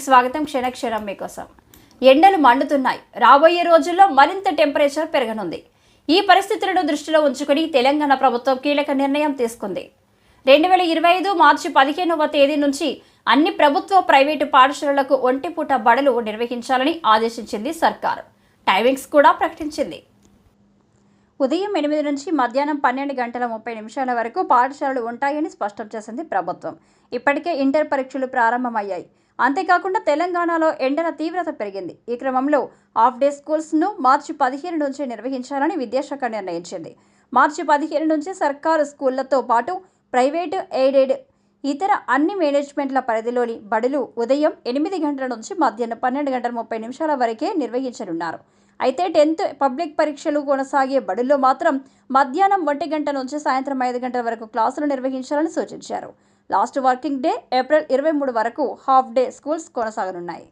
స్వాగతం. క్షణక్షణం మీకోసం. ఎండలు మండుతున్నాయి. రాబోయే రోజుల్లో మరింత టెంపరేచర్ పెరగనుంది. ఈ పరిస్థితులను దృష్టిలో ఉంచుకుని తెలంగాణ ప్రభుత్వం కీలక నిర్ణయం తీసుకుంది. రెండు వేల ఇరవై ఐదు మార్చి పదిహేనవ తేదీ నుంచి అన్ని ప్రభుత్వ ప్రైవేటు పాఠశాలలకు ఒంటిపూట బడులు నిర్వహించాలని ఆదేశించింది సర్కారు. టైమింగ్స్ కూడా ప్రకటించింది. ఉదయం ఎనిమిది నుంచి మధ్యాహ్నం పన్నెండు గంటల ముప్పై నిమిషాల వరకు పాఠశాలలు ఉంటాయని స్పష్టం చేసింది ప్రభుత్వం. ఇప్పటికే ఇంటర్ పరీక్షలు ప్రారంభమయ్యాయి. అంతేకాకుండా తెలంగాణలో ఎండల తీవ్రత పెరిగింది. ఈ క్రమంలో హాఫ్ డే స్కూల్స్ను మార్చి పదిహేను నుంచి నిర్వహించాలని విద్యాశాఖ నిర్ణయించింది. మార్చి పదిహేను నుంచి సర్కారు స్కూళ్ళతో పాటు ప్రైవేటు ఎయిడెడ్ ఇతర అన్ని మేనేజ్మెంట్ల పరిధిలోని బడులు ఉదయం ఎనిమిది గంటల నుంచి మధ్యాహ్నం పన్నెండు గంటల ముప్పై నిమిషాల వరకే నిర్వహించనున్నారు. అయితే టెన్త్ పబ్లిక్ పరీక్షలు కొనసాగే బడుల్లో మాత్రం మధ్యాహ్నం ఒంటి గంట నుంచి సాయంత్రం ఐదు గంటల వరకు క్లాసులు నిర్వహించాలని సూచించారు. లాస్ట్ వర్కింగ్ డే ఏప్రిల్ ఇరవై మూడు వరకు హాఫ్ డే స్కూల్స్ కొనసాగనున్నాయి.